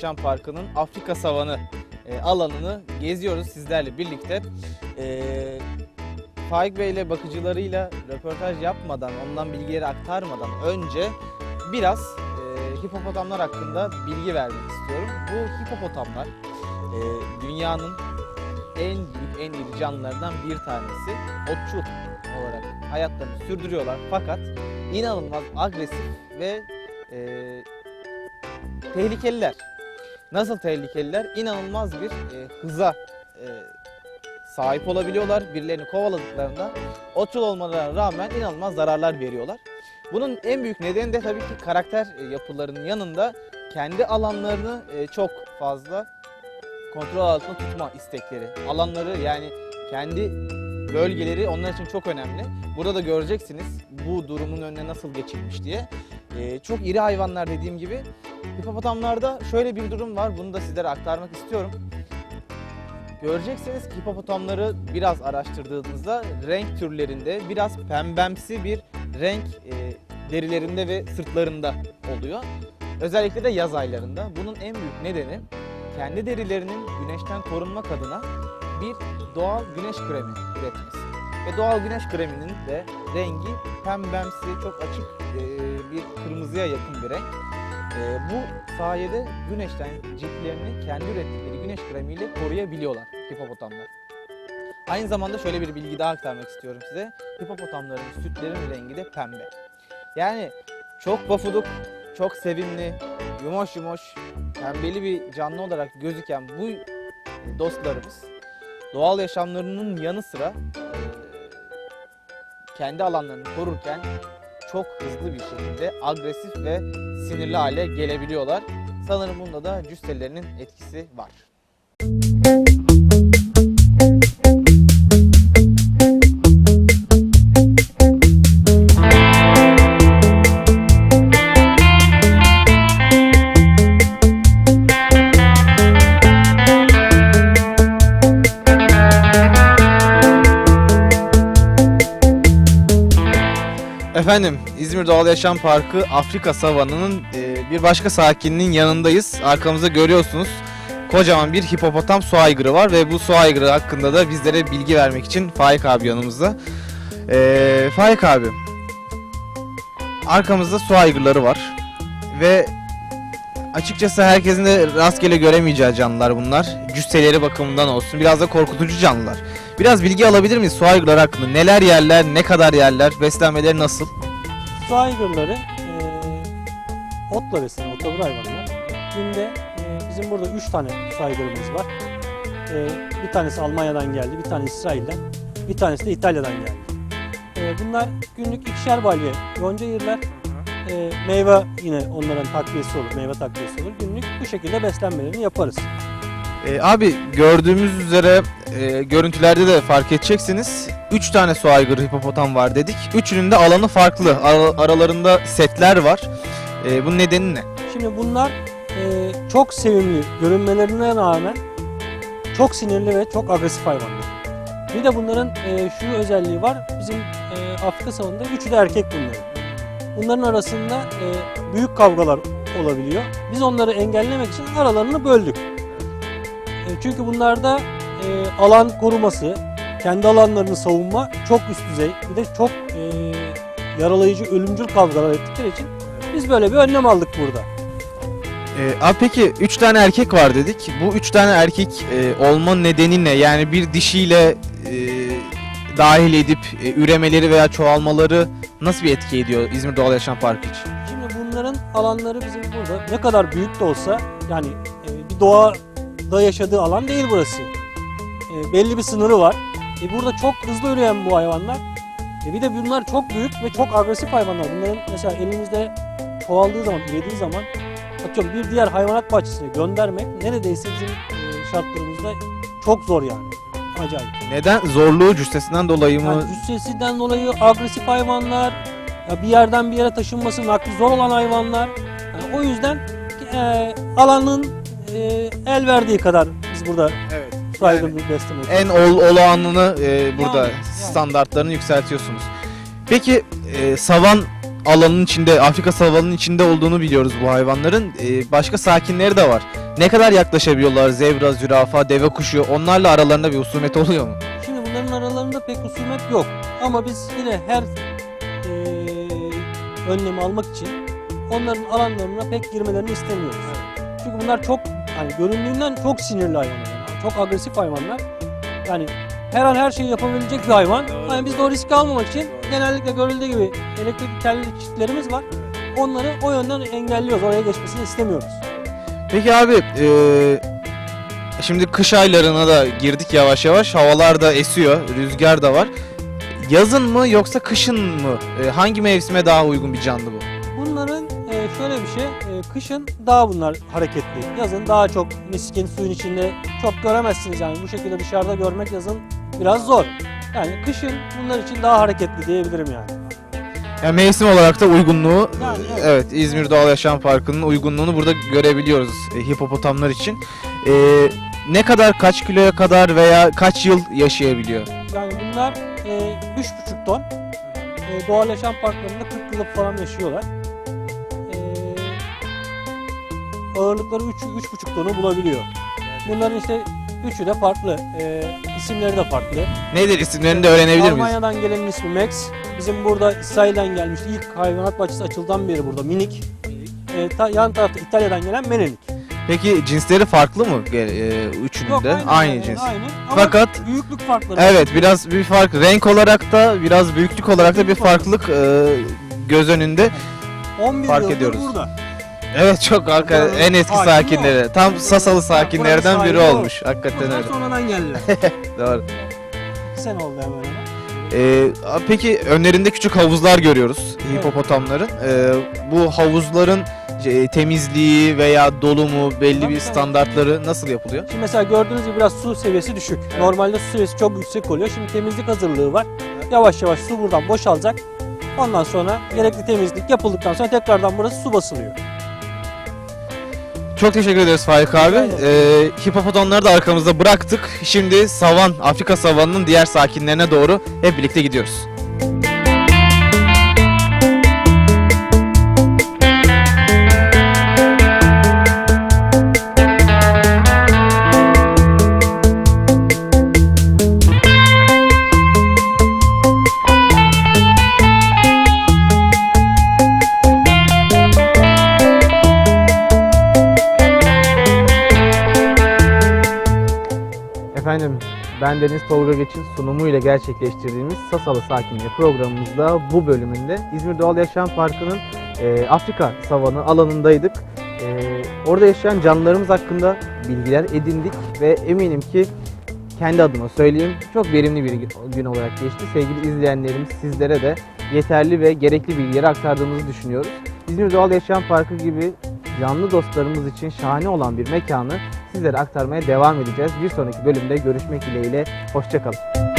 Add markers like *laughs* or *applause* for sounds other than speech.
Yaşam Parkı'nın Afrika Savanı e, alanını geziyoruz sizlerle birlikte. E, Faik Bey ile bakıcılarıyla röportaj yapmadan, ondan bilgileri aktarmadan önce biraz e, hipopotamlar hakkında bilgi vermek istiyorum. Bu hipopotamlar e, dünyanın en büyük, en iri canlılardan bir tanesi. Otçul olarak hayatlarını sürdürüyorlar fakat inanılmaz agresif ve e, tehlikeliler. Nasıl tehlikeliler? İnanılmaz bir e, hıza e, sahip olabiliyorlar. Birilerini kovaladıklarında otçul olmalarına rağmen inanılmaz zararlar veriyorlar. Bunun en büyük nedeni de tabii ki karakter e, yapılarının yanında kendi alanlarını e, çok fazla kontrol altında tutma istekleri. Alanları yani kendi bölgeleri onlar için çok önemli. Burada da göreceksiniz bu durumun önüne nasıl geçilmiş diye. Ee, çok iri hayvanlar dediğim gibi. Hipopotamlarda şöyle bir durum var. Bunu da sizlere aktarmak istiyorum. Göreceksiniz ki hipopotamları biraz araştırdığınızda renk türlerinde biraz pembemsi bir renk e, derilerinde ve sırtlarında oluyor. Özellikle de yaz aylarında. Bunun en büyük nedeni kendi derilerinin güneşten korunmak adına bir doğal güneş kremi üretmesi. Ve doğal güneş kreminin de rengi pembemsi, çok açık e, bir kırmızıya yakın bir renk. E, bu sayede güneşten ciltlerini kendi ürettikleri güneş kremiyle koruyabiliyorlar hipopotamlar. Aynı zamanda şöyle bir bilgi daha aktarmak istiyorum size. Hipopotamların sütlerin rengi de pembe. Yani çok pofuduk, çok sevimli, yumoş yumoş, pembeli bir canlı olarak gözüken bu dostlarımız doğal yaşamlarının yanı sıra e, kendi alanlarını korurken çok hızlı bir şekilde agresif ve sinirli hale gelebiliyorlar. Sanırım bunda da cüsselerinin etkisi var. Efendim İzmir Doğal Yaşam Parkı Afrika Savanı'nın e, bir başka sakininin yanındayız. Arkamızda görüyorsunuz kocaman bir hipopotam su aygırı var ve bu su aygırı hakkında da bizlere bilgi vermek için Faik abi yanımızda. E, Faik abi arkamızda su aygırları var ve açıkçası herkesin de rastgele göremeyeceği canlılar bunlar. Cüsseleri bakımından olsun biraz da korkutucu canlılar. Biraz bilgi alabilir miyiz su aygırları hakkında? Neler yerler, ne kadar yerler, beslenmeleri nasıl? Su aygırları e, otla beslenen otobur hayvanlar. Günde e, bizim burada 3 tane su aygırımız var. E, bir tanesi Almanya'dan geldi, bir tanesi İsrail'den, bir tanesi de İtalya'dan geldi. E, bunlar günlük ikişer balya yonca yerler. E, meyve yine onların takviyesi olur, meyve takviyesi olur. Günlük bu şekilde beslenmelerini yaparız. Ee, abi gördüğümüz üzere e, görüntülerde de fark edeceksiniz. 3 tane su aygırı hipopotam var dedik. Üçünün de alanı farklı. Ara- aralarında setler var. Ee, bunun nedeni ne? Şimdi bunlar e, çok sevimli görünmelerine rağmen çok sinirli ve çok agresif hayvanlar. Bir de bunların e, şu özelliği var. Bizim e, Afrika savanında üçü de erkek bunların. Bunların arasında e, büyük kavgalar olabiliyor. Biz onları engellemek için aralarını böldük. E, çünkü bunlarda e, alan koruması, kendi alanlarını savunma çok üst düzey. Bir de çok e, yaralayıcı, ölümcül kavgalar ettikleri için biz böyle bir önlem aldık burada. Ee, abi peki 3 tane erkek var dedik. Bu 3 tane erkek e, olma nedeni ne? Yani bir dişiyle e, dahil edip e, üremeleri veya çoğalmaları nasıl bir etki ediyor İzmir Doğal Yaşam Parkı için? Şimdi bunların alanları bizim burada ne kadar büyük de olsa yani e, bir doğada yaşadığı alan değil burası. E, belli bir sınırı var. E, burada çok hızlı üreyen bu hayvanlar. E, bir de bunlar çok büyük ve çok agresif hayvanlar. Bunların mesela elimizde çoğaldığı zaman, ürediği zaman atıyorum bir diğer hayvanat bahçesine göndermek neredeyse bizim e, şartlarımızda çok zor yani. Acayip. Neden? Zorluğu cüssesinden dolayı mı? Yani cüssesinden dolayı agresif hayvanlar, ya bir yerden bir yere taşınması nakli zor olan hayvanlar. Yani o yüzden e, alanın e, el verdiği kadar biz burada Evet. saygın bir besleme En ol, olağanını e, burada Yani, yani. standartlarını yükseltiyorsunuz. Peki e, savan alanın içinde, Afrika savanının içinde olduğunu biliyoruz bu hayvanların. Ee, başka sakinleri de var. Ne kadar yaklaşabiliyorlar? Zebra, zürafa, deve kuşu onlarla aralarında bir husumet oluyor mu? Şimdi bunların aralarında pek husumet yok. Ama biz yine her eee önlemi almak için onların alanlarına pek girmelerini istemiyoruz. Çünkü bunlar çok hani göründüğünden çok sinirli hayvanlar. Yani çok agresif hayvanlar. Yani her an her şeyi yapabilecek bir hayvan. Yani biz de o riski almamak için genellikle görüldüğü gibi elektrik telli çiftlerimiz var. Onları o yönden engelliyoruz. Oraya geçmesini istemiyoruz. Peki abi, ee, şimdi kış aylarına da girdik yavaş yavaş. Havalar da esiyor, rüzgar da var. Yazın mı yoksa kışın mı? Ee, hangi mevsime daha uygun bir canlı bu? Kışın daha bunlar hareketli. Yazın daha çok miskin suyun içinde çok göremezsiniz yani bu şekilde dışarıda görmek yazın biraz zor. Yani kışın bunlar için daha hareketli diyebilirim yani. Yani mevsim olarak da uygunluğu, Yani evet. evet İzmir Doğal Yaşam Parkı'nın uygunluğunu burada görebiliyoruz e, hipopotamlar için. Ee, ne kadar, kaç kiloya kadar veya kaç yıl yaşayabiliyor? Yani bunlar e, 3,5 ton. E, doğal yaşam parklarında 40 yıl falan yaşıyorlar. Ağırlıkları 3 3,5 tonu bulabiliyor. Bunların işte üçü de farklı. E, isimleri de farklı. Nedir isimlerini de öğrenebilir miyiz? Almanya'dan gelenin ismi Max. Bizim burada İsrail'den gelmişti. İlk hayvanat bahçesi açıldan beri burada minik. E, ta- yan tarafta İtalya'dan gelen Menelik. Peki cinsleri farklı mı e, üçünün de? Aynı, yani, cins. Aynı. Ama Fakat büyüklük farkları. evet biraz bir fark renk olarak da biraz büyüklük olarak da bir farklılık e, göz önünde. 11 fark ediyoruz. burada. Evet çok arka en eski hakimi sakinleri. Tam Sasalı sakinlerden biri sahibi o. olmuş. Hakikaten öyle. sonradan geldiler. *laughs* Doğru. 2 sene oldu hemen hemen. Ee, peki önlerinde küçük havuzlar görüyoruz hipopotamların. Ee, bu havuzların e, temizliği veya dolumu belli Tabii, bir tabii. standartları nasıl yapılıyor? Şimdi mesela gördüğünüz gibi biraz su seviyesi düşük. Normalde su seviyesi çok yüksek oluyor. Şimdi temizlik hazırlığı var. Yavaş yavaş su buradan boşalacak. Ondan sonra gerekli temizlik yapıldıktan sonra tekrardan burası su basılıyor. Çok teşekkür ederiz Faik abi. Ee, hipopotamları da arkamızda bıraktık. Şimdi savan, Afrika savanının diğer sakinlerine doğru hep birlikte gidiyoruz. Ben Deniz Tolga Geçin sunumuyla gerçekleştirdiğimiz Sasalı Sakinliği programımızda bu bölümünde İzmir Doğal Yaşam Parkı'nın e, Afrika savanı alanındaydık. E, orada yaşayan canlılarımız hakkında bilgiler edindik ve eminim ki kendi adıma söyleyeyim çok verimli bir gün- olarak geçti. Sevgili izleyenlerimiz sizlere de yeterli ve gerekli bilgileri aktardığımızı düşünüyoruz. İzmir Doğal Yaşam Parkı gibi canlı dostlarımız için şahane olan bir mekanı sizlere aktarmaya devam edeceğiz. Bir sonraki bölümde görüşmek dileğiyle. Hoşçakalın.